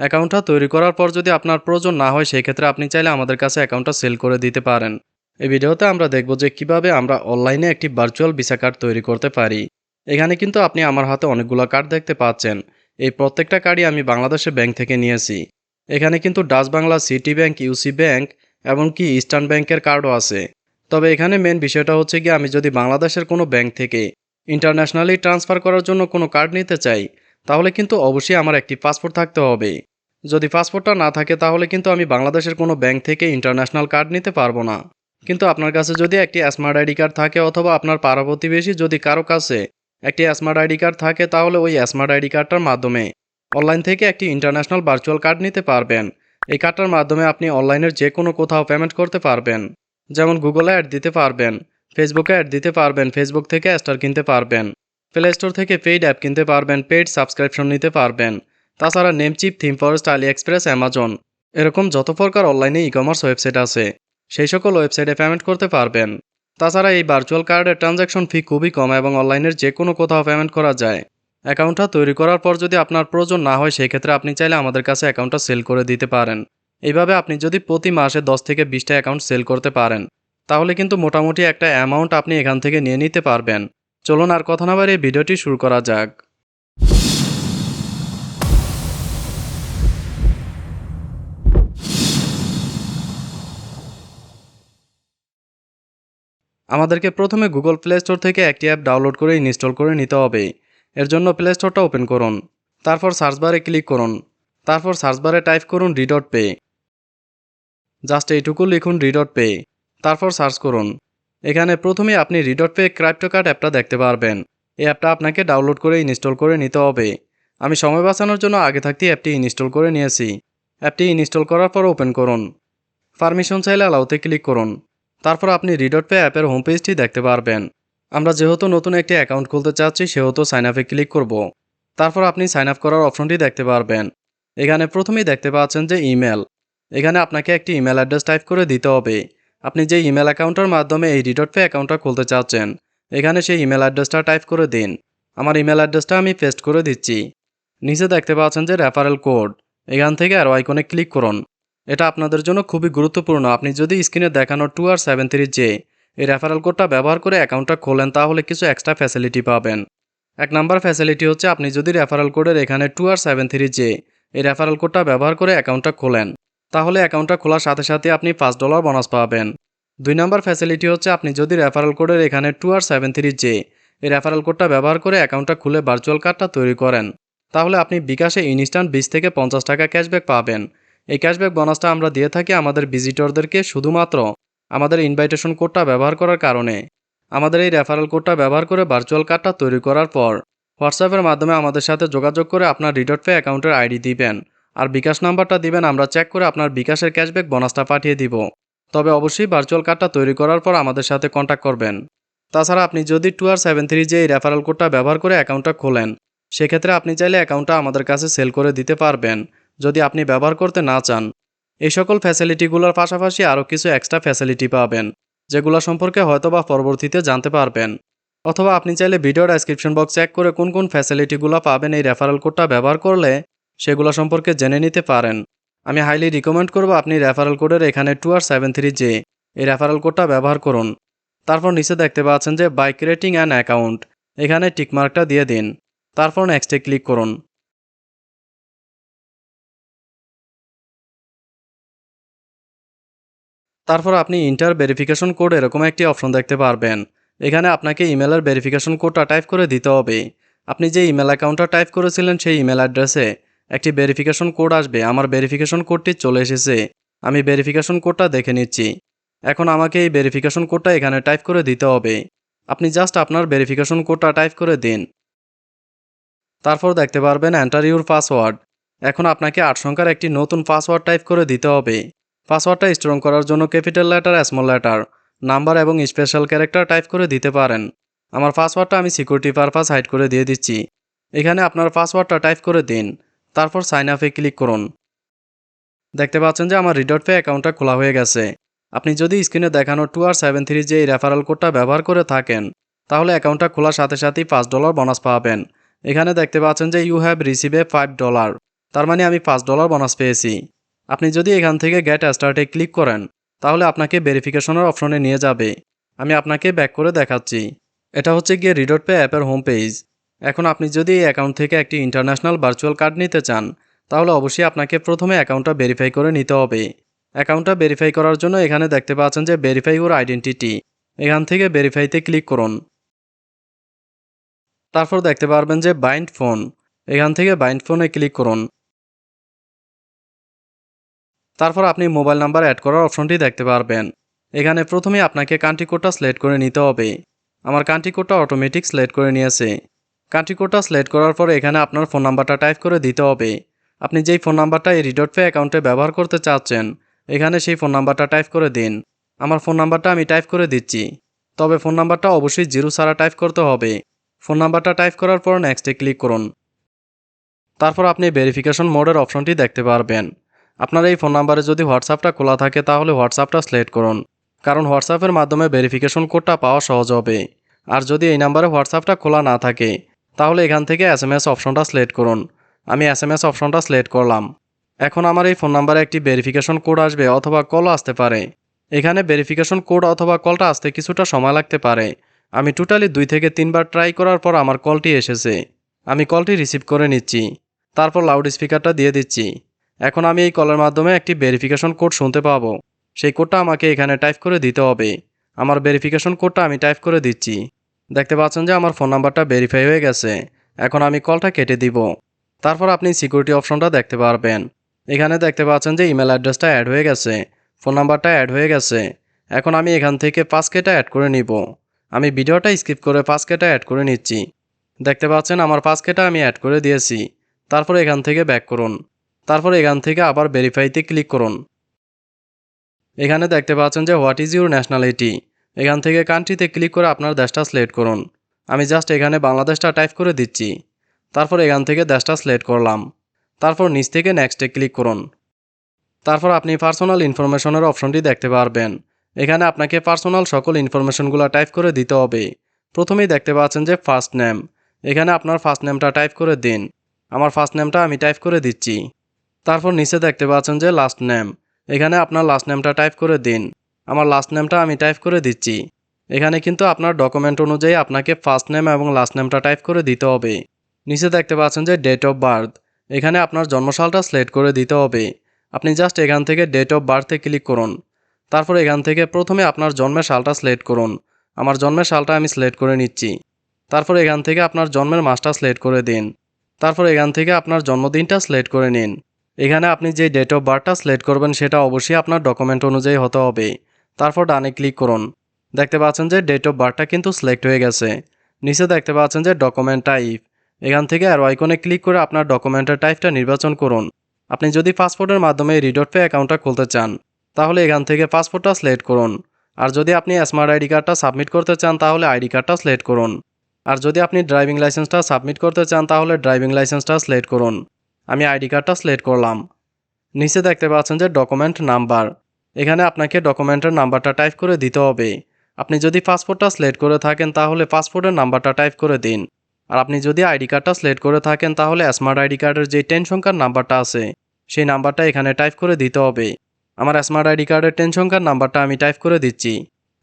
অ্যাকাউন্টটা তৈরি করার পর যদি আপনার প্রয়োজন না হয় সেই ক্ষেত্রে আপনি চাইলে আমাদের কাছে অ্যাকাউন্টটা সেল করে দিতে পারেন। এই ভিডিওতে আমরা দেখব যে কীভাবে আমরা অনলাইনে একটি ভার্চুয়াল ভিসা কার্ড তৈরি করতে পারি। এখানে কিন্তু আপনি আমার হাতে অনেকগুলো কার্ড দেখতে পাচ্ছেন। এই প্রত্যেকটা কার্ডই আমি বাংলাদেশে ব্যাংক থেকে নিয়েছি। এখানে কিন্তু Dutch Bangla city bank, UC bank এমনকি ইস্টার্ন ব্যাংকের কার্ডও আছে। তবে এখানে মেন বিষয়টা হচ্ছে কি আমি যদি বাংলাদেশের কোনো ব্যাংক থেকে ইন্টারন্যাশনালি ট্রান্সফার করার জন্য কোনো কার্ড নিতে চাই, তাহলে কিন্তু অবশ্যই আমার একটি পাসপোর্ট থাকতে হবে। যদি পাসপোর্টটা না থাকে, তাহলে কিন্তু আমি বাংলাদেশের কোনো ব্যাংক থেকে ইন্টারন্যাশনাল কার্ড নিতে পারব না। কিন্তু আপনার কাছে যদি একটি স্মার্ট আইডি কার্ড থাকে অথবা আপনার পাড়া প্রতিবেশী যদি কারও কাছে একটি স্মার্ট আইডি কার্ড থাকে, তাহলে ওই স্মার্ট আইডি কার্ডটার মাধ্যমে অনলাইন থেকে একটি ইন্টারন্যাশনাল ভার্চুয়াল কার্ড নিতে পারবেন। এই কার্ডটার মাধ্যমে আপনি অনলাইনের যে কোনো কোথাও পেমেন্ট করতে পারবেন। যেমন গুগলে অ্যাড দিতে পারবেন, ফেসবুকে অ্যাড দিতে পারবেন, ফেসবুক থেকে স্টার কিনতে পারবেন, প্লে স্টোর থেকে পেইড অ্যাপ কিনতে পারবেন, পেইড সাবস্ক্রিপশন নিতে পারবেন। তাছাড়া Namecheap theme forest Ali Express Amazon এরকম যত প্রকার অনলাইনে ই কমার্স ওয়েবসাইট আছে, সেই সকল ওয়েবসাইটে পেমেন্ট করতে পারবেন। তাছাড়া এই ভার্চুয়াল কার্ডের ট্রানজ্যাকশন ফি খুবই কম এবং অনলাইনের যে কোনো কোথাও পেমেন্ট করা যায়। অ্যাকাউন্টটা তৈরি করার পর যদি আপনার প্রয়োজন না হয় সেই ক্ষেত্রে আপনি চাইলে আমাদের কাছে অ্যাকাউন্টটা সেল করে দিতে পারেন। এইভাবে আপনি যদি প্রতি মাসে দশ থেকে বিশটা অ্যাকাউন্ট সেল করতে পারেন, তাহলে কিন্তু মোটামুটি একটা অ্যামাউন্ট আপনি এখান থেকে নিয়ে নিতে পারবেন। চলুন আর কথা না বাড়িয়ে ভিডিওটি শুরু করা যাক। আমাদেরকে প্রথমে গুগল প্লে স্টোর থেকে একটি অ্যাপ ডাউনলোড করে ইনস্টল করে নিতে হবে। এর জন্য প্লে স্টোরটা ওপেন করুন। তারপর সার্চ বারে ক্লিক করুন। তারপর সার্চ বারে টাইপ করুন রিডট পে জাস্ট এইটুকু লিখুন রিডট পে তারপর সার্চ করুন। এখানে প্রথমে আপনি রিডট পে ক্রাইপ্টো কার্ড অ্যাপটা দেখতে পারবেন। এই অ্যাপটা আপনাকে ডাউনলোড করে ইনস্টল করে নিতে হবে। আমি সময় বাঁচানোর জন্য আগে থাকতে অ্যাপটি ইনস্টল করে নিয়েছি। অ্যাপটি ইনস্টল করার পর ওপেন করুন। পারমিশন চাইলে অ্যালাউতে ক্লিক করুন। তারপর আপনি রিডট পে অ্যাপের হোম পেজটি দেখতে পারবেন। আমরা যেহেতু নতুন একটি অ্যাকাউন্ট খুলতে চাচ্ছি, সেহেতু সাইন আপে ক্লিক করব। তারপর আপনি সাইন আপ করার অপশনটি দেখতে পারবেন। এখানে প্রথমেই দেখতে পাচ্ছেন যে ইমেল এখানে আপনাকে একটি ইমেল অ্যাড্রেস টাইপ করে দিতে হবে। আপনি যে ইমেল অ্যাকাউন্টের মাধ্যমে এই রিডট পে অ্যাকাউন্টটা খুলতে চাচ্ছেন, এখানে সেই ইমেল অ্যাড্রেসটা টাইপ করে দিন। আমার ইমেল অ্যাড্রেসটা আমি পেস্ট করে দিচ্ছি। নিচে দেখতে পাচ্ছেন যে রেফারেল কোড এখান থেকে আরও আইকনে ক্লিক করুন। এটা আপনাদের জন্য খুবই গুরুত্বপূর্ণ। আপনি যদি স্ক্রিনে দেখানো two R seven three J এই রেফারেল কোডটা ব্যবহার করে অ্যাকাউন্টটা খোলেন, তাহলে কিছু এক্সট্রা ফ্যাসিলিটি পাবেন। এক নাম্বার ফ্যাসিলিটি হচ্ছে আপনি যদি রেফারেল কোডের এখানে two R seven three J এই রেফারেল কোডটা ব্যবহার করে অ্যাকাউন্টটা খোলেন, তাহলে অ্যাকাউন্টটা খোলার সাথে সাথে আপনি পাঁচ ডলার বোনাস পাবেন। দুই নাম্বার ফ্যাসিলিটি হচ্ছে আপনি যদি রেফারেল কোডের এখানে two R seven three J এই রেফারেল কোডটা ব্যবহার করে অ্যাকাউন্টটা খুলে ভার্চুয়াল কার্ডটা তৈরি করেন, তাহলে আপনি বিকাশে ইনস্ট্যান্ট বিশ থেকে পঞ্চাশ টাকা ক্যাশব্যাক পাবেন। এই ক্যাশব্যাক বোনাসটা আমরা দিয়ে থাকি আমাদের ভিজিটরদেরকে শুধুমাত্র আমাদের ইনভাইটেশন কোডটা ব্যবহার করার কারণে। আমাদের এই রেফারেল কোডটা ব্যবহার করে ভার্চুয়াল কার্ডটা তৈরি করার পর হোয়াটসঅ্যাপের মাধ্যমে আমাদের সাথে যোগাযোগ করে আপনার রিডট পে অ্যাকাউন্টের আইডি দিবেন। আর বিকাশ নাম্বারটা দিবেন, আমরা চেক করে আপনার বিকাশের ক্যাশব্যাক বোনাসটা পাঠিয়ে দিব। তবে অবশ্যই ভার্চুয়াল কার্ডটা তৈরি করার পর আমাদের সাথে কন্ট্যাক্ট করবেন। তাছাড়া আপনি যদি টু আর সেভেন থ্রি যে এই রেফারেল কোডটা ব্যবহার করে অ্যাকাউন্টটা খোলেন, সেক্ষেত্রে আপনি চাইলে অ্যাকাউন্টটা আমাদের কাছে সেল করে দিতে পারবেন। যদি আপনি ব্যবহার করতে না চান, এই সকল ফ্যাসিলিটিগুলোর পাশাপাশি আরও কিছু এক্সট্রা ফ্যাসিলিটি পাবেন, যেগুলো সম্পর্কে হয়তোবা পরবর্তীতে জানতে পারবেন। অথবা আপনি চাইলে ভিডিও ডেসক্রিপশন বক্স চেক করে কোন কোন ফ্যাসিলিটিগুলো পাবেন এই রেফারেল কোডটা ব্যবহার করলে সেগুলো সম্পর্কে জেনে নিতে পারেন। আমি হাইলি রিকমেন্ড করব আপনি রেফারেল কোডের এখানে two R seven three J এই রেফারেল কোডটা ব্যবহার করুন। তারপর নিচে দেখতে পাচ্ছেন যে বাইক রেটিং অ্যান্ড অ্যাকাউন্ট এখানে টিকমার্কটা দিয়ে দিন। তারপর নেক্সটে ক্লিক করুন। তারপর আপনি ইন্টার ভেরিফিকেশন কোড এরকম একটি অপশন দেখতে পারবেন। এখানে আপনাকে ইমেলের ভেরিফিকেশন কোডটা টাইপ করে দিতে হবে। আপনি যে ইমেল অ্যাকাউন্টটা টাইপ করেছিলেন সেই ইমেল অ্যাড্রেসে একটি ভেরিফিকেশন কোড আসবে। আমার ভেরিফিকেশন কোডটি চলে এসেছে। আমি ভেরিফিকেশন কোডটা দেখে নিচ্ছি। এখন আমাকে এই ভেরিফিকেশন কোডটা এখানে টাইপ করে দিতে হবে। আপনি জাস্ট আপনার ভেরিফিকেশন কোডটা টাইপ করে দিন। তারপর দেখতে পারবেন এন্টার ইউর পাসওয়ার্ড এখন আপনাকে আট সংখ্যার একটি নতুন পাসওয়ার্ড টাইপ করে দিতে হবে। পাসওয়ার্ডটা স্ট্রং করার জন্য capital letter, small letter, number এবং স্পেশাল ক্যারেক্টার টাইপ করে দিতে পারেন। আমার পাসওয়ার্ডটা আমি সিকিউরিটি পারপাস হাইড করে দিয়ে দিচ্ছি। এখানে আপনার পাসওয়ার্ডটা টাইপ করে দিন, তারপর সাইন আপে ক্লিক করুন। দেখতে পাচ্ছেন যে আমার রিডট পে অ্যাকাউন্টটা খোলা হয়ে গেছে। আপনি যদি স্ক্রিনে দেখানো টু আর সেভেন থ্রি যে এই রেফারেল কোডটা ব্যবহার করে থাকেন, তাহলে অ্যাকাউন্টটা খোলার সাথে সাথেই পাঁচ ডলার বোনাস পাবেন। এখানে দেখতে পাচ্ছেন যে you have receive a five dollar তার মানে আমি পাঁচ ডলার বোনাস পেয়েছি। আপনি যদি এখান থেকে গেট স্টার্টে ক্লিক করেন, তাহলে আপনাকে ভেরিফিকেশনের অপশনে নিয়ে যাবে। আমি আপনাকে ব্যাক করে দেখাচ্ছি। এটা হচ্ছে গিয়ে রিডট পে অ্যাপের হোম পেজ এখন আপনি যদি এই অ্যাকাউন্ট থেকে একটি ইন্টারন্যাশনাল ভার্চুয়াল কার্ড নিতে চান, তাহলে অবশ্যই আপনাকে প্রথমে অ্যাকাউন্টটা ভেরিফাই করে নিতে হবে। অ্যাকাউন্টটা ভেরিফাই করার জন্য এখানে দেখতে পাচ্ছেন যে ভেরিফাই ওর আইডেন্টিটি এখান থেকে ভেরিফাইতে ক্লিক করুন। তারপর দেখতে পারবেন যে বাইন্ড ফোন এখান থেকে বাইন্ড ফোনে ক্লিক করুন। তারপর আপনি মোবাইল নাম্বার অ্যাড করার অপশনটি দেখতে পারবেন। এখানে প্রথমে আপনাকে কান্ট্রি কোডটা সিলেক্ট করে নিতে হবে। আমার কান্ট্রি কোডটা অটোমেটিক সিলেক্ট করে নিয়েছে। কান্ট্রি কোডটা সিলেক্ট করার পর এখানে আপনার ফোন নাম্বারটা টাইপ করে দিতে হবে। আপনি যেই ফোন নাম্বারটা এই রিডট পে অ্যাকাউন্টে ব্যবহার করতে চাচ্ছেন, এখানে সেই ফোন নাম্বারটা টাইপ করে দিন। আমার ফোন নাম্বারটা আমি টাইপ করে দিচ্ছি। তবে ফোন নাম্বারটা অবশ্যই জিরো ছাড়া টাইপ করতে হবে। ফোন নাম্বারটা টাইপ করার পর নেক্সটে ক্লিক করুন। তারপর আপনি ভেরিফিকেশন মোডের অপশনটি দেখতে পারবেন। আপনার এই ফোন নাম্বারে যদি হোয়াটসঅ্যাপটা খোলা থাকে, তাহলে হোয়াটসঅ্যাপটা সিলেক্ট করুন। কারণ হোয়াটসঅ্যাপের মাধ্যমে ভেরিফিকেশন কোডটা পাওয়া সহজ হবে। আর যদি এই নাম্বারে হোয়াটসঅ্যাপটা খোলা না থাকে, তাহলে এখান থেকে এস এম এস অপশনটা সিলেক্ট করুন। আমি এস এম এস অপশনটা সিলেক্ট করলাম। এখন আমার এই ফোন নাম্বারে একটি ভেরিফিকেশন কোড আসবে অথবা কলও আসতে পারে। এখানে ভেরিফিকেশন কোড অথবা কলটা আসতে কিছুটা সময় লাগতে পারে। আমি টোটালি দুই থেকে তিনবার ট্রাই করার পর আমার কলটি এসেছে। আমি কলটি রিসিভ করে নিচ্ছি। তারপর লাউড স্পিকারটা দিয়ে দিচ্ছি। এখন আমি এই কলের মাধ্যমে একটি ভেরিফিকেশন কোড শুনতে পাবো। সেই কোডটা আমাকে এখানে টাইপ করে দিতে হবে। আমার ভেরিফিকেশন কোডটা আমি টাইপ করে দিচ্ছি। দেখতে পাচ্ছেন যে আমার ফোন নাম্বারটা ভেরিফাই হয়ে গেছে। এখন আমি কলটা কেটে দিব। তারপর আপনি সিকিউরিটি অপশনটা দেখতে পারবেন। এখানে দেখতে পাচ্ছেন যে ইমেল অ্যাড্রেসটা অ্যাড হয়ে গেছে। ফোন নাম্বারটা অ্যাড হয়ে গেছে। এখন আমি এখান থেকে পাঁচ কেটা অ্যাড করে নিব। আমি ভিডিওটা স্কিপ করে পাঁচ কেটা অ্যাড করে নিচ্ছি। দেখতে পাচ্ছেন আমার পাঁচ কেটা আমি অ্যাড করে দিয়েছি। তারপর এখান থেকে ব্যাক করুন। তারপর এখান থেকে আবার ভেরিফাইতে ক্লিক করুন। এখানে দেখতে পাচ্ছেন যে হোয়াট ইজ ইউর ন্যাশনালিটি এখান থেকে কান্ট্রিতে ক্লিক করে আপনার দেশটা সিলেক্ট করুন। আমি জাস্ট এখানে বাংলাদেশটা টাইপ করে দিচ্ছি। তারপর এখান থেকে দেশটা সিলেক্ট করলাম। তারপর নিচ থেকে নেক্সটে ক্লিক করুন। তারপর আপনি পার্সোনাল ইনফরমেশনের অপশনটি দেখতে পারবেন। এখানে আপনাকে পার্সোনাল সকল ইনফরমেশনগুলো টাইপ করে দিতে হবে। প্রথমেই দেখতে পাচ্ছেন যে ফার্স্ট নেম এখানে আপনার ফার্স্ট নেমটা টাইপ করে দিন। আমার ফার্স্ট নেমটা আমি টাইপ করে দিচ্ছি। তারপর নিচে দেখতে পাচ্ছেন যে লাস্ট নেম এখানে আপনার লাস্ট নেমটা টাইপ করে দিন। আমার লাস্ট নেমটা আমি টাইপ করে দিচ্ছি। এখানে কিন্তু আপনার ডকুমেন্ট অনুযায়ী আপনাকে ফার্স্ট নেম এবং লাস্ট নেমটা টাইপ করে দিতে হবে। নিচে দেখতে পাচ্ছেন যে ডেট অফ বার্থ এখানে আপনার জন্মসালটা সিলেক্ট করে দিতে হবে। আপনি জাস্ট এখান থেকে ডেট অফ বার্থে ক্লিক করুন। তারপর এখান থেকে প্রথমে আপনার জন্মের সালটা সিলেক্ট করুন। আমার জন্মের সালটা আমি সিলেক্ট করে নিচ্ছি। তারপর এখান থেকে আপনার জন্মের মাসটা সিলেক্ট করে দিন। তারপর এখান থেকে আপনার জন্মদিনটা সিলেক্ট করে নিন। এখানে আপনি যে ডেট অফ বার্থটা সিলেক্ট করবেন সেটা অবশ্যই আপনার ডকুমেন্ট অনুযায়ী হতে হবে। তারপর ডানে ক্লিক করুন। দেখতে পাচ্ছেন যে ডেট অফ বার্থটা কিন্তু সিলেক্ট হয়ে গেছে। নিচে দেখতে পাচ্ছেন যে ডকুমেন্ট টাইপ এখান থেকে আর আইকনে ক্লিক করে আপনার ডকুমেন্টের টাইপটা নির্বাচন করুন। আপনি যদি পাসপোর্টের মাধ্যমে রিডট পে অ্যাকাউন্টটা খুলতে চান, তাহলে এখান থেকে পাসপোর্টটা সিলেক্ট করুন। আর যদি আপনি স্মার্ট আইডি কার্ডটা সাবমিট করতে চান, তাহলে আইডি কার্ডটা সিলেক্ট করুন। আর যদি আপনি ড্রাইভিং লাইসেন্সটা সাবমিট করতে চান, তাহলে ড্রাইভিং লাইসেন্সটা সিলেক্ট করুন। আমি আইডি কার্ডটা সিলেক্ট করলাম। নিচে দেখতে পাচ্ছেন যে ডকুমেন্ট নাম্বার এখানে আপনাকে ডকুমেন্টের নাম্বারটা টাইপ করে দিতে হবে। আপনি যদি পাসপোর্টটা সিলেক্ট করে থাকেন, তাহলে পাসপোর্টের নাম্বারটা টাইপ করে দিন। আর আপনি যদি আইডি কার্ডটা সিলেক্ট করে থাকেন, তাহলে স্মার্ট আইডি কার্ডের যে টেন সংখ্যার নাম্বারটা আছে, সেই নাম্বারটা এখানে টাইপ করে দিতে হবে। আমার স্মার্ট আইডি কার্ডের টেন সংখ্যার নাম্বারটা আমি টাইপ করে দিচ্ছি।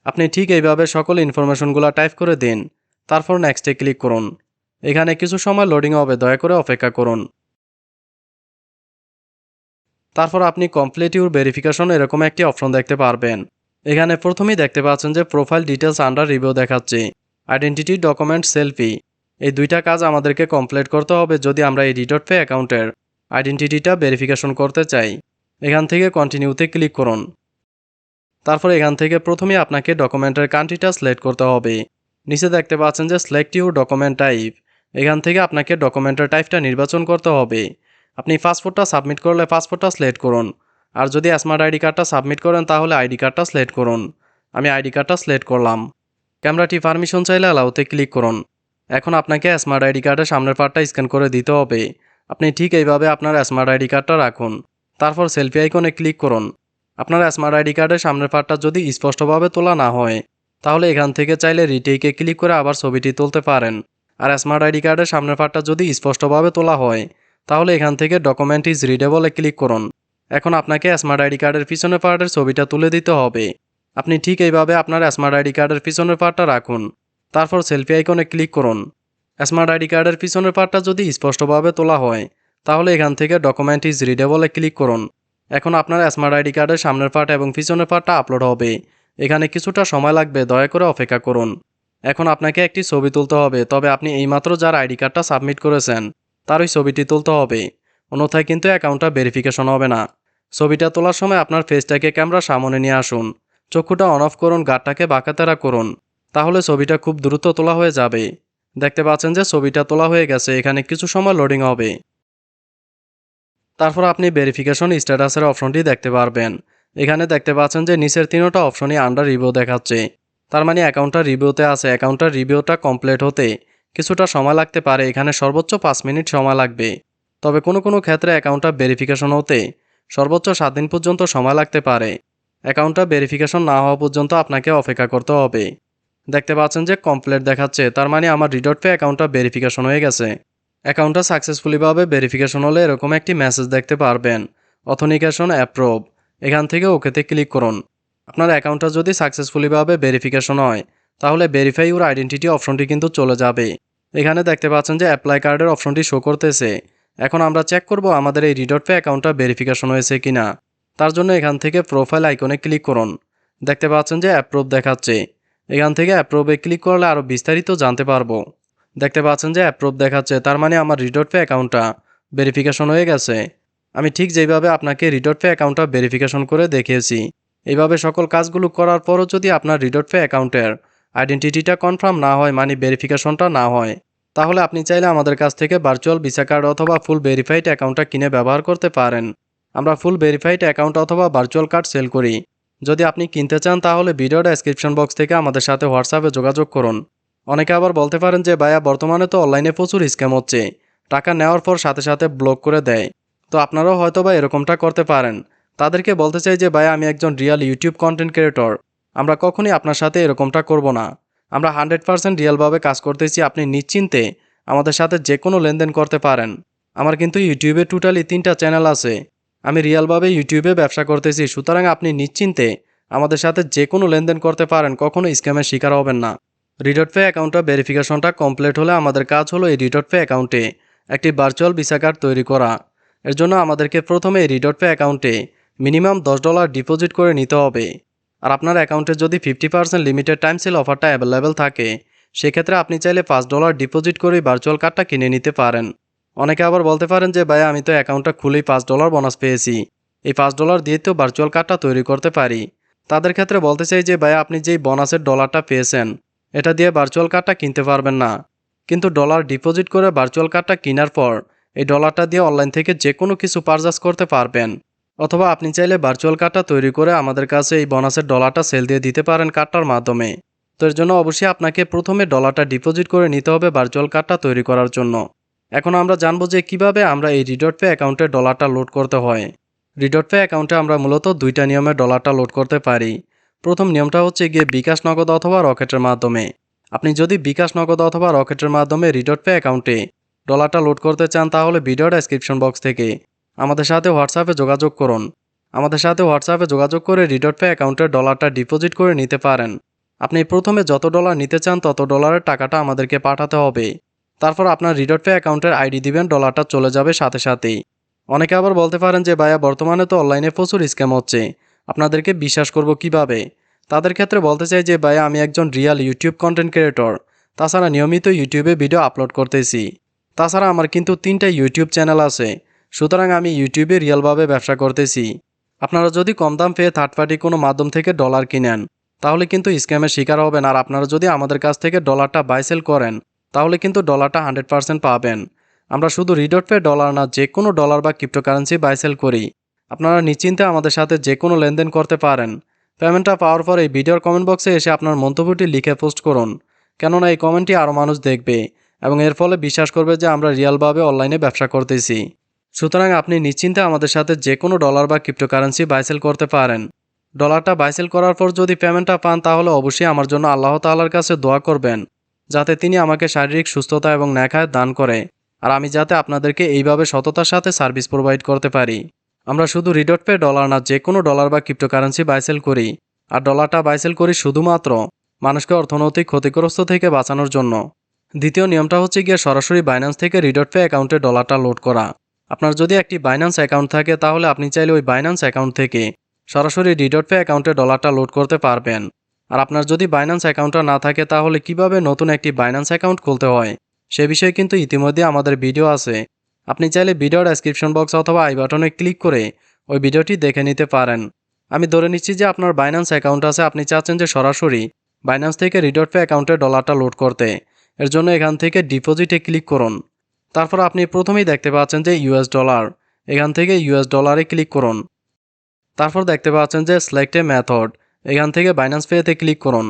আপনি ঠিক এইভাবে সকল ইনফরমেশনগুলো টাইপ করে দিন। তারপর নেক্সটে ক্লিক করুন। এখানে কিছু সময় লোডিং হবে, দয়া করে অপেক্ষা করুন। তারপর আপনি কমপ্লিট ইউর ভেরিফিকেশন এরকম একটি অপশন দেখতে পারবেন। এখানে প্রথমেই দেখতে পাচ্ছেন যে প্রোফাইল ডিটেলস আন্ডার রিভিউ দেখাচ্ছে। আইডেন্টিটি ডকুমেন্ট সেলফি এই দুইটা কাজ আমাদেরকে কমপ্লিট করতে হবে যদি আমরা এই পে অ্যাকাউন্টের আইডেন্টিটিটা ভেরিফিকেশন করতে চাই। এখান থেকে কন্টিনিউতে ক্লিক করুন। তারপর এখান থেকে প্রথমে আপনাকে ডকুমেন্টের কান্ট্রিটা সিলেক্ট করতে হবে। নিচে দেখতে পাচ্ছেন যে সিলেক্ট ইউর ডকুমেন্ট টাইপ এখান থেকে আপনাকে ডকুমেন্টের টাইপটা নির্বাচন করতে হবে। আপনি পাসপোর্টটা সাবমিট করলে পাসপোর্টটা সিলেক্ট করুন। আর যদি স্মার্ট আইডি কার্ডটা সাবমিট করেন, তাহলে আইডি কার্ডটা সিলেক্ট করুন। আমি আইডি কার্ডটা সিলেক্ট করলাম। ক্যামেরাটি পারমিশন চাইলে অ্যালাউতে ক্লিক করুন। এখন আপনাকে স্মার্ট আইডি কার্ডের সামনের পার্টটা স্ক্যান করে দিতে হবে। আপনি ঠিক এইভাবে আপনার স্মার্ট আইডি কার্ডটা রাখুন। তারপর সেলফি আইকনে ক্লিক করুন। আপনার স্মার্ট আইডি কার্ডের সামনের পার্টটা যদি স্পষ্টভাবে তোলা না হয়, তাহলে এখান থেকে চাইলে রিটেকে ক্লিক করে আবার ছবিটি তুলতে পারেন। আর স্মার্ট আইডি কার্ডের সামনের পার্টটা যদি স্পষ্টভাবে তোলা হয় তাহলে এখান থেকে ডকুমেন্ট ইজ রিডেবলে ক্লিক করুন। এখন আপনাকে স্মার্ট আইডি কার্ডের পিছনের পার্টের ছবিটা তুলে দিতে হবে। আপনি ঠিক এইভাবে আপনার স্মার্ট আইডি কার্ডের পিছনের পার্টটা রাখুন। তারপর সেলফি আইকনে ক্লিক করুন। স্মার্ট আইডি কার্ডের পিছনের পার্টটা যদি স্পষ্টভাবে তোলা হয়, তাহলে এখান থেকে ডকুমেন্ট ইজ রিডেবলে ক্লিক করুন। এখন আপনার স্মার্ট আইডি কার্ডের সামনের পার্ট এবং পিছনের পার্টটা আপলোড হবে। এখানে কিছুটা সময় লাগবে, দয়া করে অপেক্ষা করুন। এখন আপনাকে একটি ছবি তুলতে হবে, তবে আপনি এইমাত্র যার আইডি কার্ডটা সাবমিট করেছেন তার ওই ছবিটি তুলতে হবে। অন্যথায় কিন্তু অ্যাকাউন্টটা ভেরিফিকেশন হবে না। ছবিটা তোলার সময় আপনার ফেসটাকে ক্যামেরার সামনে নিয়ে আসুন। চক্ষুটা অন অফ করুন, গাটটাকে বাঁকাতেরা করুন। তাহলে ছবিটা খুব দ্রুত তোলা হয়ে যাবে। দেখতে পাচ্ছেন যে ছবিটা তোলা হয়ে গেছে, এখানে কিছু সময় লোডিং হবে। তারপর আপনি ভেরিফিকেশন স্ট্যাটাসের অপশনটি দেখতে পারবেন। এখানে দেখতে পাচ্ছেন যে নিচের তিনোটা অপশনই আন্ডার রিভিউ দেখাচ্ছে। তার মানে অ্যাকাউন্টটা রিভিউতে আছে। অ্যাকাউন্টটার রিভিউটা কমপ্লিট হতে কিছুটা সময় লাগতে পারে, এখানে সর্বোচ্চ পাঁচ মিনিট সময় লাগবে। তবে কোনো কোনো ক্ষেত্রে অ্যাকাউন্টটা ভেরিফিকেশন হতে সর্বোচ্চ সাত দিন পর্যন্ত সময় লাগতে পারে। অ্যাকাউন্টটা ভেরিফিকেশন না হওয়া পর্যন্ত আপনাকে অপেক্ষা করতে হবে। দেখতে পাচ্ছেন যে কমপ্লিট দেখাচ্ছে, তার মানে আমার রিডট পে অ্যাকাউন্টটা ভেরিফিকেশন হয়ে গেছে। অ্যাকাউন্টটা সাকসেসফুলিভাবে ভেরিফিকেশন হলে এরকম একটি মেসেজ দেখতে পারবেন অথনিকেশন অ্যাপ্রুভ। এখান থেকে ওকেতে ক্লিক করুন। আপনার অ্যাকাউন্টটা যদি সাকসেসফুলিভাবে ভেরিফিকেশন হয়, তাহলে ভেরিফাই ইউর আইডেন্টিটি অপশনটি কিন্তু চলে যাবে। এখানে দেখতে পাচ্ছেন যে অ্যাপ্লাই কার্ডের অপশনটি শো করতেছে। এখন আমরা চেক করব আমাদের এই রিডট পে অ্যাকাউন্টটা ভেরিফিকেশন হয়েছে কিনা। তার জন্য এখান থেকে প্রোফাইল আইকনে ক্লিক করুন। দেখতে পাচ্ছেন যে অ্যাপ্রুভ দেখাচ্ছে। এখান থেকে অ্যাপ্রুভে ক্লিক করলে আরও বিস্তারিত জানতে পারব। দেখতে পাচ্ছেন যে অ্যাপ্রুভ দেখাচ্ছে, তার মানে আমার রিডট পে অ্যাকাউন্টটা ভেরিফিকেশন হয়ে গেছে। আমি ঠিক যেইভাবে আপনাকে রিডট পে অ্যাকাউন্টটা ভেরিফিকেশন করে দেখিয়েছি। এইভাবে সকল কাজগুলো করার পরও যদি আপনার রিডট পে অ্যাকাউন্টের আইডেন্টিটিটা কনফার্ম না হয় মানে ভেরিফিকেশনটা না হয়। তাহলে আপনি চাইলে আমাদের কাছ থেকে ভার্চুয়াল ভিসা কার্ড অথবা ফুল ভেরিফাইড অ্যাকাউন্টটা কিনে ব্যবহার করতে পারেন। আমরা ফুল ভেরিফাইড অ্যাকাউন্ট অথবা ভার্চুয়াল কার্ড সেল করি। যদি আপনি কিনতে চান, তাহলে ভিডিও ডেসক্রিপশন বক্স থেকে আমাদের সাথে হোয়াটসঅ্যাপে যোগাযোগ করুন। অনেকে আবার বলতে পারেন যে, ভাইয়া, বর্তমানে তো অনলাইনে প্রচুর স্ক্যাম হচ্ছে। টাকা নেওয়ার পর সাথে সাথে ব্লক করে দেয়। তো আপনারাও হয়তো বা এরকমটা করতে পারেন। তাদেরকে বলতে চাই যে, ভাইয়া, আমি একজন রিয়াল ইউটিউব কন্টেন্ট ক্রিয়েটর আমরা কখনই আপনার সাথে এরকমটা করব না। আমরা হান্ড্রেড পার্সেন্ট রিয়েলভাবে কাজ করতেছি, আপনি নিশ্চিন্তে আমাদের সাথে যে কোনো লেনদেন করতে পারেন। আমার কিন্তু ইউটিউবে টোটালি তিনটা চ্যানেল আছে। আমি রিয়েলভাবে ইউটিউবে ব্যবসা করতেছি, সুতরাং আপনি নিশ্চিন্তে আমাদের সাথে যে কোনো লেনদেন করতে পারেন কখনো স্ক্যামের শিকার হবেন না। রিডট পে অ্যাকাউন্টটা ভেরিফিকেশনটা কমপ্লিট হলে আমাদের কাজ হলো এই রিডট পে অ্যাকাউন্টে একটি ভার্চুয়াল ভিসা কার্ড তৈরি করা। এর জন্য আমাদেরকে প্রথমে এই রিডট পে অ্যাকাউন্টে মিনিমাম দশ ডলার ডিপোজিট করে নিতে হবে। আর আপনার অ্যাকাউন্টে যদি fifty percent limited time sale অফারটা অ্যাভেলেবেল থাকে, সেক্ষেত্রে আপনি চাইলে পাঁচ ডলার ডিপোজিট করে ভার্চুয়াল কার্ডটা কিনে নিতে পারেন। অনেকে আবার বলতে পারেন যে ভাই আমি তো অ্যাকাউন্টটা খুলেই পাঁচ ডলার বোনাস পেয়েছি। এই পাঁচ ডলার দিয়ে তো ভার্চুয়াল কার্ডটা তৈরি করতে পারি। তাদের ক্ষেত্রে বলতে চাই যে ভাই আপনি যেই বোনাসের ডলারটা পেয়েছেন, এটা দিয়ে ভার্চুয়াল কার্ডটা কিনতে পারবেন না। কিন্তু ডলার ডিপোজিট করে ভার্চুয়াল কার্ডটা কেনার পর, এই ডলারটা দিয়ে অনলাইন থেকে যে কোনো কিছু পারচেস করতে পারবেন। অথবা আপনি চাইলে ভার্চুয়াল কার্ডটা তৈরি করে আমাদের কাছে এই বোনাসের ডলারটা সেল দিয়ে দিতে পারেন কার্ডটার মাধ্যমে। তো এর জন্য অবশ্যই আপনাকে প্রথমে ডলারটা ডিপোজিট করে নিতে হবে ভার্চুয়াল কার্ডটা তৈরি করার জন্য। এখন আমরা জানব যে কীভাবে আমরা এই রিডট পে অ্যাকাউন্টে ডলারটা লোড করতে হয়। রিডট পে অ্যাকাউন্টে আমরা মূলত দুইটা নিয়মে ডলারটা লোড করতে পারি। প্রথম নিয়মটা হচ্ছে গিয়ে বিকাশ, নগদ অথবা রকেটের মাধ্যমে। আপনি যদি বিকাশ, নগদ অথবা রকেটের মাধ্যমে রিডট পে অ্যাকাউন্টে ডলারটা লোড করতে চান তাহলে ভিডিও ডেসক্রিপশন বক্স থেকে। আমাদের সাথে হোয়াটসঅ্যাপে যোগাযোগ করুন। আমাদের সাথে হোয়াটসঅ্যাপে যোগাযোগ করে রিডট পে অ্যাকাউন্টে ডলারটা ডিপোজিট করে নিতে পারেন। আপনি প্রথমে যত ডলার নিতে চান, তত ডলারের টাকাটা আমাদেরকে পাঠাতে হবে। তারপর আপনার রিডট পে অ্যাকাউন্টের আইডি দিবেন, ডলারটা চলে যাবে সাথে সাথেই। অনেকে আবার বলতে পারেন যে, ভাইয়া, বর্তমানে তো অনলাইনে প্রচুর স্ক্যাম হচ্ছে। আপনাদেরকে বিশ্বাস করব কীভাবে? তাদের ক্ষেত্রে বলতে চাই যে, ভাইয়া, আমি একজন রিয়াল ইউটিউব কন্টেন্ট ক্রিয়েটর। তাছাড়া নিয়মিত ইউটিউবে ভিডিও আপলোড করতেছি। তাছাড়া আমার কিন্তু তিনটা ইউটিউব চ্যানেল আছে। সুতরাং আমি ইউটিউবে রিয়েলভাবে ব্যবসা করতেছি। আপনারা যদি কম দাম পেয়ে থার্ড পার্টি কোনো মাধ্যম থেকে ডলার কিনেন, তাহলে কিন্তু স্ক্যামের শিকার হবেন আর আপনারা যদি আমাদের কাছ থেকে ডলারটা বাইসেল করেন, তাহলে কিন্তু ডলারটা হান্ড্রেড পারসেন্ট পাবেন। আমরা শুধু রিডট পে ডলার না, যে কোনো ডলার বা ক্রিপ্টোকারেন্সি বাই সেল করি। আপনারা নিশ্চিন্তে আমাদের সাথে যে কোনো লেনদেন করতে পারেন। পেমেন্টটা পাওয়ার পর এই ভিডিওর কমেন্ট বক্সে এসে আপনার মন্তব্যটি লিখে পোস্ট করুন। কেননা এই কমেন্টটি আরও মানুষ দেখবে এবং এর ফলে বিশ্বাস করবে যে আমরা রিয়ালভাবে অনলাইনে ব্যবসা করতেছি। সুতরাং আপনি নিশ্চিন্তে আমাদের সাথে যে কোনো ডলার বা ক্রিপ্টোকারেন্সি বাইসেল করতে পারেন। ডলারটা বাইসেল করার পর যদি পেমেন্টটা পান, তাহলে অবশ্যই আমার জন্য আল্লাহ তাআলার কাছে দোয়া করবেন, যাতে তিনি আমাকে শারীরিক সুস্থতা এবং ন্যাখায় দান করে, আর আমি যাতে আপনাদেরকে এইভাবে সততার সাথে সার্ভিস প্রোভাইড করতে পারি। আমরা শুধু রিডট পে ডলার না, যে কোনো ডলার বা ক্রিপ্টোকারেন্সি বাইসেল করি, আর ডলারটা বাইসেল করি শুধুমাত্র মানুষকে অর্থনৈতিক ক্ষতিগ্রস্ত থেকে বাঁচানোর জন্য। দ্বিতীয় নিয়মটা হচ্ছে গিয়ে সরাসরি বাইন্যান্স থেকে রিডট পে অ্যাকাউন্টে ডলারটা লোড করা। আপনার যদি একটি বাইন্যান্স অ্যাকাউন্ট থাকে, তাহলে আপনি চাইলে ওই বাইন্যান্স অ্যাকাউন্ট থেকে সরাসরি ডিডট পে অ্যাকাউন্টে ডলারটা লোড করতে পারবেন। আর আপনার যদি বাইন্যান্স অ্যাকাউন্টটা না থাকে, তাহলে কীভাবে নতুন একটি বাইন্যান্স অ্যাকাউন্ট খুলতে হয়, সে বিষয়ে কিন্তু ইতিমধ্যে আমাদের ভিডিও আছে। আপনি চাইলে ভিডিওর ডেসক্রিপশন বক্স অথবা আই বাটনে ক্লিক করে ওই ভিডিওটি দেখে নিতে পারেন। আমি ধরে নিচ্ছি যে আপনার বাইন্যান্স অ্যাকাউন্ট আছে, আপনি চাচ্ছেন যে সরাসরি বাইন্যান্স থেকে রিডট পে অ্যাকাউন্টে ডলারটা লোড করতে। এর জন্য এখান থেকে ডিপোজিটে ক্লিক করুন। তারপর আপনি প্রথমেই দেখতে পাচ্ছেন যে ইউএস ডলার এখান থেকে ইউএস ডলারে ক্লিক করুন। তারপর দেখতে পাচ্ছেন যে সিলেক্ট এ মেথড এখান থেকে বাইন্যান্স পেতে ক্লিক করুন।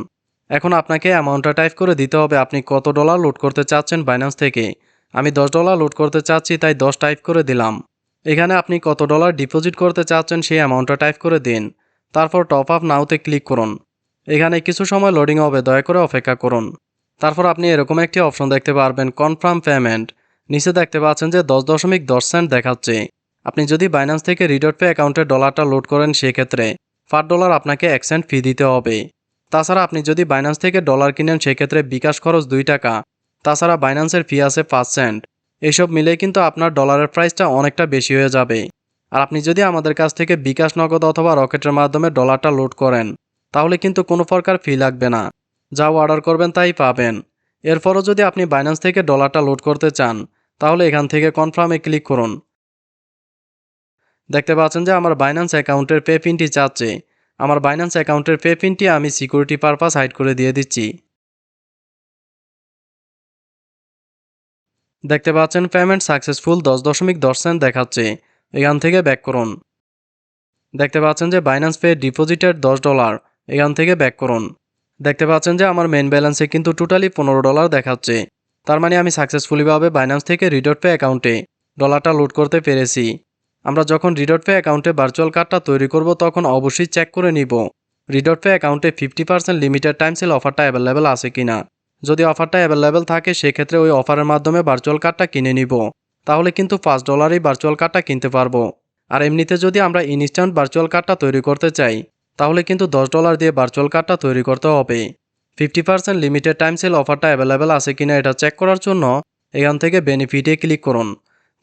এখন আপনাকে অ্যামাউন্টটা টাইপ করে দিতে হবে আপনি কত ডলার লোড করতে চাচ্ছেন বাইন্যান্স থেকে। আমি দশ ডলার লোড করতে চাচ্ছি, তাই দশ টাইপ করে দিলাম। এখানে আপনি কত ডলার ডিপোজিট করতে চাচ্ছেন সেই অ্যামাউন্টটা টাইপ করে দিন। তারপর টপ আপ নাওতে ক্লিক করুন। এখানে কিছু সময় লোডিং হবে, দয়া করে অপেক্ষা করুন। তারপর আপনি এরকম একটি অপশন দেখতে পারবেন কনফার্ম পেমেন্ট নিচে দেখতে পাচ্ছেন যে দশ দশমিক দশ সেন্ট দেখাচ্ছে। আপনি যদি বাইন্যান্স থেকে রিডট পে অ্যাকাউন্টে ডলারটা লোড করেন, সেক্ষেত্রে পার ডলার আপনাকে এক সেন্ট ফি দিতে হবে। তাছাড়া আপনি যদি বাইন্যান্স থেকে ডলার কিনেন, সেক্ষেত্রে বিকাশ খরচ দুই টাকা। তাছাড়া বাইন্যান্সের ফি আছে পাঁচ সেন্ট এইসব মিলে কিন্তু আপনার ডলারের প্রাইসটা অনেকটা বেশি হয়ে যাবে। আর আপনি যদি আমাদের কাছ থেকে বিকাশ নগদ অথবা রকেটের মাধ্যমে ডলারটা লোড করেন, তাহলে কিন্তু কোনো প্রকার ফি লাগবে না। যা অর্ডার করবেন তাই পাবেন। এরপরও যদি আপনি বাইন্যান্স থেকে ডলারটা লোড করতে চান তাহলে এখান থেকে কনফার্মে ক্লিক করুন। দেখতে পাচ্ছেন যে আমার বাইন্যান্স অ্যাকাউন্টের পে পিনটি চাচ্ছে আমার বাইন্যান্স অ্যাকাউন্টের পে পিনটি আমি সিকিউরিটি পারপাস হাইড করে দিয়ে দিচ্ছি। দেখতে পাচ্ছেন পেমেন্ট সাকসেসফুল দশ দশমিক দশ সেন্ট দেখাচ্ছে। এখান থেকে ব্যাক করুন। দেখতে পাচ্ছেন যে বাইন্যান্স পে ডিপোজিটের দশ ডলার এখান থেকে ব্যাক করুন। দেখতে পাচ্ছেন যে আমার মেন ব্যালেন্সে কিন্তু টোটালি পনেরো ডলার দেখাচ্ছে। তার মানে আমি সাকসেসফুলিভাবে বাইন্যান্স থেকে রিডট পে অ্যাকাউন্টে ডলারটা লোড করতে পেরেছি। আমরা যখন রিডট পে অ্যাকাউন্টে ভার্চুয়াল কার্ডটা তৈরি করব, তখন অবশ্যই চেক করে নিব রিডট পে অ্যাকাউন্টে fifty percent limited time sale অফারটা অ্যাভেলেবেল আছে কিনা। যদি অফারটা অ্যাভেলেবেল থাকে, সেক্ষেত্রে ওই অফারের মাধ্যমে ভার্চুয়াল কার্ডটা কিনে নিব। তাহলে কিন্তু পাঁচ ডলারেই ভার্চুয়াল কার্ডটা কিনতে পারব। আর এমনিতে যদি আমরা ইনস্ট্যান্ট ভার্চুয়াল কার্ডটা তৈরি করতে চাই, তাহলে কিন্তু দশ ডলার দিয়ে ভার্চুয়াল কার্ডটা তৈরি করতে হবে। Fifty percent limited time sale অফারটা অ্যাভেলেবেল আছে কিনা এটা চেক করার জন্য এখান থেকে বেনিফিটে ক্লিক করুন।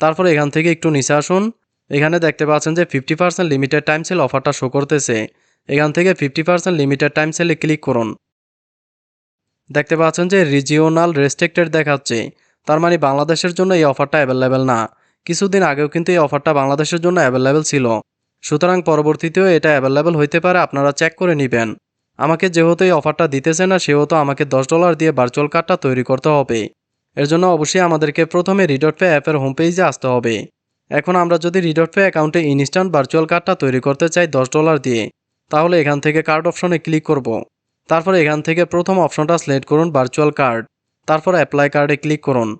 তারপর এখান থেকে একটু নিচে আসুন। এখানে দেখতে পাচ্ছেন যে fifty percent limited time sale অফারটা শো করতেছে। এখান থেকে ফিফটি পার্সেন্ট লিমিটেড টাইম সেলে ক্লিক করুন। দেখতে পাচ্ছেন যে রিজিওনাল রেস্ট্রিক্টেড দেখাচ্ছে। তার মানে বাংলাদেশের জন্য এই অফারটা অ্যাভেলেবেল না। কিছুদিন আগেও কিন্তু এই অফারটা বাংলাদেশের জন্য অ্যাভেলেবেল ছিল। সুতরাং পরবর্তীতেও এটা অ্যাভেলেবেল হইতে পারে, আপনারা চেক করে নেবেন। আমাকে যেহেতু এই অফারটা দিতেছে না, সেহেতু আমাকে দশ ডলার দিয়ে ভার্চুয়াল কার্ডটা তৈরি করতে হবে। এর জন্য অবশ্যই আমাদেরকে প্রথমে রিডট পে অ্যাপের হোম পেজে আসতে হবে। এখন আমরা যদি রিডট পে অ্যাকাউন্টে ইনস্ট্যান্ট ভার্চুয়াল কার্ডটা তৈরি করতে চাই দশ ডলার দিয়ে, তাহলে এখান থেকে কার্ড অপশনে ক্লিক করব। তারপর এখান থেকে প্রথম অপশনটা সিলেক্ট করুন ভার্চুয়াল কার্ড তারপর অ্যাপ্লাই কার্ডে ক্লিক করুন।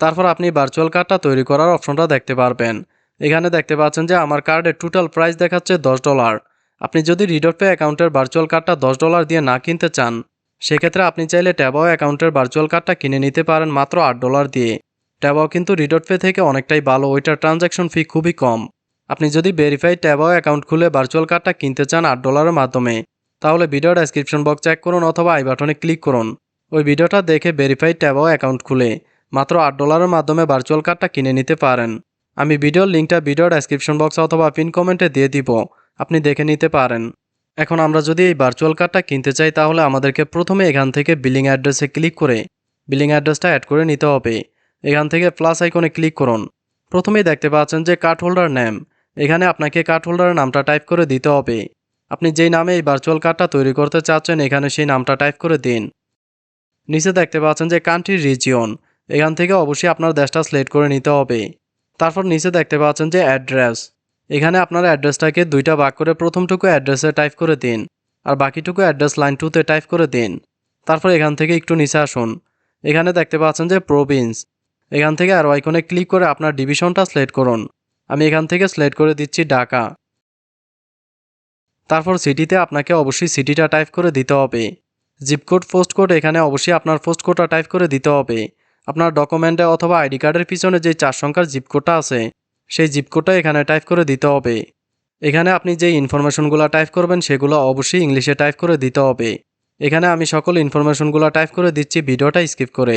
তারপর আপনি ভার্চুয়াল কার্ডটা তৈরি করার অপশনটা দেখতে পারবেন। এখানে দেখতে পাচ্ছেন যে আমার কার্ডের টোটাল প্রাইস দেখাচ্ছে দশ ডলার আপনি যদি রিডট পে অ্যাকাউন্টের ভার্চুয়াল কার্ডটা দশ ডলার দিয়ে না কিনতে চান, সেক্ষেত্রে আপনি চাইলে ট্যাবাও অ্যাকাউন্টের ভার্চুয়াল কার্ডটা কিনে নিতে পারেন মাত্র আট ডলার দিয়ে। ট্যাবাও কিন্তু রিডট পে থেকে অনেকটাই ভালো, ওইটার ট্রানজ্যাকশন ফি খুবই কম। আপনি যদি ভেরিফাইড ট্যাবাও অ্যাকাউন্ট খুলে ভার্চুয়াল কার্ডটা কিনতে চান আট ডলারের মাধ্যমে, তাহলে ভিডিও ডেসক্রিপশন বক্স চেক করুন অথবা আই বাটনে ক্লিক করুন। ওই ভিডিওটা দেখে ভেরিফাইড ট্যাবাও অ্যাকাউন্ট খুলে, মাত্র আট ডলারের মাধ্যমে ভার্চুয়াল কার্ডটা কিনে নিতে পারেন। আমি ভিডিওর লিঙ্কটা ভিডিও ডেসক্রিপশন বক্স অথবা পিন কমেন্টে দিয়ে দিব। আপনি দেখে নিতে পারেন। এখন আমরা যদি এই ভার্চুয়াল কার্ডটা কিনতে চাই, তাহলে আমাদেরকে প্রথমে এখান থেকে বিলিং অ্যাড্রেসে ক্লিক করে বিলিং অ্যাড্রেসটা অ্যাড করে নিতে হবে। এখান থেকে প্লাস আইকনে ক্লিক করুন। প্রথমেই দেখতে পাচ্ছেন যে কার্ড হোল্ডার নেম এখানে আপনাকে কার্ড হোল্ডারের নামটা টাইপ করে দিতে হবে। আপনি যেই নামে এই ভার্চুয়াল কার্ডটা তৈরি করতে চাচ্ছেন, এখানে সেই নামটা টাইপ করে দিন। নিচে দেখতে পাচ্ছেন যে কান্ট্রি রিজিয়ন এখান থেকে অবশ্যই আপনার দেশটা সিলেক্ট করে নিতে হবে। তারপর নিচে দেখতে পাচ্ছেন যে অ্যাড্রেস। এখানে আপনার অ্যাড্রেসটাকে দুইটা ভাগ করে প্রথমটুকু অ্যাড্রেসে টাইপ করে দিন, আর বাকিটুকু অ্যাড্রেস লাইন টুতে টাইপ করে দিন। তারপর এখান থেকে একটু নিচে আসুন। এখানে দেখতে পাচ্ছেন যে প্রভিন্স। এখান থেকে আর আইকনে ক্লিক করে আপনার ডিভিশনটা সিলেক্ট করুন। আমি এখান থেকে সিলেক্ট করে দিচ্ছি ঢাকা। তারপর সিটিতে আপনাকে অবশ্যই সিটিটা টাইপ করে দিতে হবে। জিপকোড পোস্ট কোড এখানে অবশ্যই আপনার পোস্ট কোডটা টাইপ করে দিতে হবে। আপনার ডকুমেন্টে অথবা আইডি কার্ডের পিছনে যে চার সংখ্যার জিপ কোডটা আছে, সেই জিপ কোডটা এখানে টাইপ করে দিতে হবে। এখানে আপনি যে ইনফরমেশনগুলো টাইপ করবেন, সেগুলো অবশ্যই ইংলিশে টাইপ করে দিতে হবে। এখানে আমি সকল ইনফরমেশনগুলো টাইপ করে দিচ্ছি ভিডিওটা স্কিপ করে।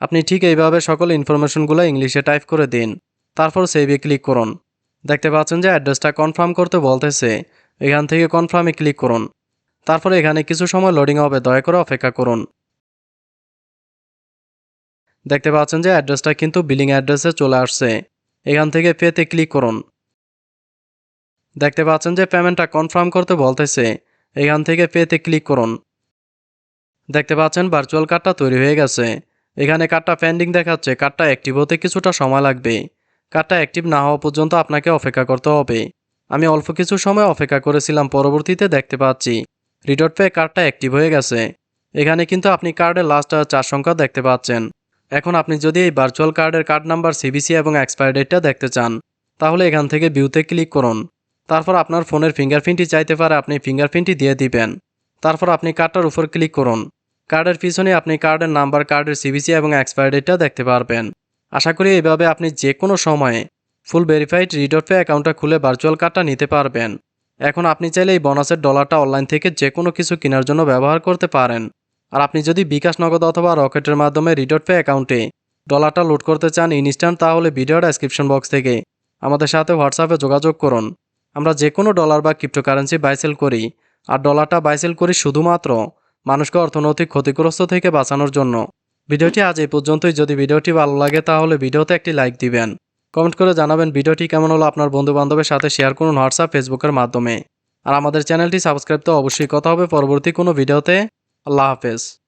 আপনি ঠিক এইভাবে সকল ইনফরমেশনগুলো ইংলিশে টাইপ করে দিন। তারপর সেভে ক্লিক করুন। দেখতে পাচ্ছেন যে অ্যাড্রেসটা কনফার্ম করতে বলতেছে। এখান থেকে কনফার্মে ক্লিক করুন। তারপরে এখানে কিছু সময় লোডিং হবে, দয়া করে অপেক্ষা করুন। দেখতে পাচ্ছেন যে অ্যাড্রেসটা কিন্তু বিলিং অ্যাড্রেসে চলে আসছে। এখান থেকে পেতে ক্লিক করুন। দেখতে পাচ্ছেন যে পেমেন্টটা কনফার্ম করতে বলতেছে। এখান থেকে পেতে ক্লিক করুন। দেখতে পাচ্ছেন ভার্চুয়াল কার্ডটা তৈরি হয়ে গেছে। এখানে কার্ডটা পেন্ডিং দেখাচ্ছে। কার্ডটা অ্যাক্টিভ হতে কিছুটা সময় লাগবে। কার্ডটা অ্যাক্টিভ না হওয়া পর্যন্ত আপনাকে অপেক্ষা করতে হবে। আমি অল্প কিছু সময় অপেক্ষা করেছিলাম, পরবর্তীতে দেখতে পাচ্ছি। রিডট পে কার্ডটা অ্যাক্টিভ হয়ে গেছে। এখানে কিন্তু আপনি কার্ডের লাস্ট চার সংখ্যা দেখতে পাচ্ছেন। এখন আপনি যদি এই ভার্চুয়াল কার্ডের কার্ড নাম্বার সিবিসি এবং এক্সপায়ার ডেটটা দেখতে চান, তাহলে এখান থেকে ভিউতে ক্লিক করুন। তারপর আপনার ফোনের ফিঙ্গারপ্রিন্টটি চাইতে পারে আপনি ফিঙ্গারপ্রিন্টটি দিয়ে দিবেন। তারপর আপনি কার্ডটার উপর ক্লিক করুন। কার্ডের পিছনে আপনি কার্ডের নাম্বার কার্ডের সিবিসি এবং এক্সপায়ার ডেটটা দেখতে পারবেন। আশা করি এইভাবে আপনি যে কোনো সময়ে ফুল ভেরিফাইড রিডট পে অ্যাকাউন্টটা খুলে ভার্চুয়াল কার্ডটা নিতে পারবেন। এখন আপনি চাইলে এই বোনাসের ডলারটা অনলাইন থেকে যে কোনো কিছু কেনার জন্য ব্যবহার করতে পারেন। আর আপনি যদি বিকাশ নগদ অথবা রকেটের মাধ্যমে রিডট পে অ্যাকাউন্টে ডলারটা লোড করতে চান ইনস্ট্যান্ট, তাহলে ভিডিও ডেসক্রিপশন বক্স থেকে আমাদের সাথে হোয়াটসঅ্যাপে যোগাযোগ করুন। আমরা যে কোনো ডলার বা ক্রিপ্টোকারেন্সি বাইসেল করি, আর ডলারটা বাইসেল করি শুধুমাত্র মানুষকে অর্থনৈতিক ক্ষতিগ্রস্ত থেকে বাঁচানোর জন্য। ভিডিওটি আজ এই পর্যন্তই। যদি ভিডিওটি ভালো লাগে, তাহলে ভিডিওতে একটি লাইক দিবেন। কমেন্ট করে জানাবেন ভিডিওটি কেমন হলো আপনার বন্ধু বান্ধবের সাথে শেয়ার করুন হোয়াটসঅ্যাপ ফেসবুকের মাধ্যমে। আর আমাদের চ্যানেলটি সাবস্ক্রাইব তো অবশ্যই। কথা হবে পরবর্তী কোনো ভিডিওতে। আল্লাহ হাফেজ